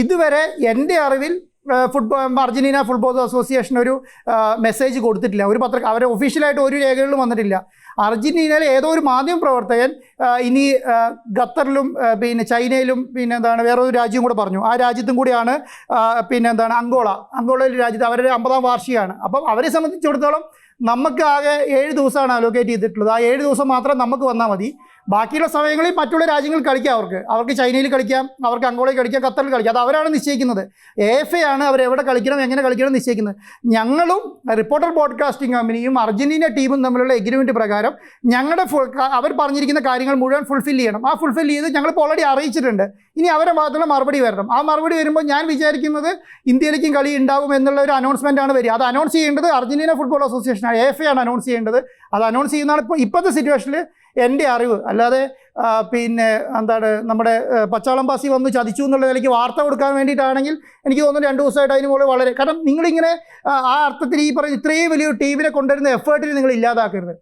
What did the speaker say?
ഇതുവരെ എന്റെ അറിവിൽ ഫുട്ബോൾ അർജന്റീന ഫുട്ബോൾ അസോസിയേഷൻ ഒരു മെസ്സേജ് കൊടുത്തിട്ടില്ല. ഒരു പത്ര അവരെ ഒഫീഷ്യലായിട്ട് ഒരു രേഖകളിലും വന്നിട്ടില്ല. അർജന്റീനയിലെ ഏതോ ഒരു മാധ്യമ പ്രവർത്തകൻ ഇനി ഖത്തറിലും പിന്നെ ചൈനയിലും പിന്നെ എന്താണ് വേറെ ഒരു രാജ്യം കൂടെ പറഞ്ഞു. ആ രാജ്യത്തും കൂടിയാണ് പിന്നെ എന്താണ് അങ്കോള. അങ്കോളയിൽ രാജ്യത്ത് അവരുടെ അമ്പതാം വാർഷികമാണ്. അപ്പം അവരെ സംബന്ധിച്ചിടത്തോളം നമുക്ക് ആകെ ഏഴ് ദിവസമാണ് അലോക്കേറ്റ് ചെയ്തിട്ടുള്ളത്. ആ ഏഴ് ദിവസം മാത്രം നമുക്ക് വന്നാൽ മതി. ബാക്കിയുള്ള സമയങ്ങളിൽ മറ്റുള്ള രാജ്യങ്ങളിൽ കളിക്കാം അവർക്ക്. അവർക്ക് ചൈനയിൽ കളിക്കാം അവർക്ക് അങ്കോളയിൽ കളിക്കാം ഖത്തറിൽ കളിക്കാം. അത് അവരാണ് നിശ്ചയിക്കുന്നത്. എ എഫ് എ ആണ് അവർ എവിടെ കളിക്കണം എങ്ങനെ കളിക്കണം നിശ്ചയിക്കുന്നത്. ഞങ്ങളും റിപ്പോർട്ടർ ബോഡ്കാസ്റ്റിംഗ് കമ്പനിയും അർജന്റീന ടീമും തമ്മിലുള്ള എഗ്രിമെന്റ് പ്രകാരം ഞങ്ങളുടെ ഫുൾ അവർ പറഞ്ഞിരിക്കുന്ന കാര്യങ്ങൾ മുഴുവൻ ഫുൾഫിൽ ചെയ്യണം. ആ ഫുൾഫിൽ ചെയ്ത് ഞങ്ങളിപ്പോൾ ഓൾറെഡി അറിയിച്ചിട്ടുണ്ട്. ഇനി അവരുടെ ഭാഗത്തുള്ള മറുപടി വരണം. ആ മറുപടി വരുമ്പോൾ ഞാൻ വിചാരിക്കുന്നത് ഇന്ത്യയിലേക്കും കളി ഉണ്ടാകും എന്നുള്ള ഒരു അനൗൺസ്മെന്റ് ആണ് വരിക. അത് അനൗൺസ് ചെയ്യേണ്ടത് Argentina football association A F A ആണ് അനൗൺസ് ചെയ്യേണ്ടത്. അത് അനൗൺസ് ചെയ്യുന്നതാണ് ഇപ്പോൾ ഇപ്പോഴത്തെ സിറ്റുവേഷനിൽ എന്റെ അറിവ്. അല്ലാതെ പിന്നെ എന്താണ് നമ്മുടെ പച്ചാളം പാസി വന്ന് ചതിച്ചു എന്നുള്ള നിലയ്ക്ക് വാർത്ത കൊടുക്കാൻ വേണ്ടിയിട്ടാണെങ്കിൽ എനിക്ക് തോന്നുന്നു രണ്ട് ദിവസമായിട്ട് അതിന് മുകളിൽ വളരെ കാരണം നിങ്ങളിങ്ങനെ ആ അർത്ഥത്തിൽ ഈ പറയുന്ന ഇത്രയും വലിയൊരു ടീമിനെ കൊണ്ടുവരുന്ന എഫേർട്ടിൽ നിങ്ങൾ ഇല്ലാതാക്കരുത്.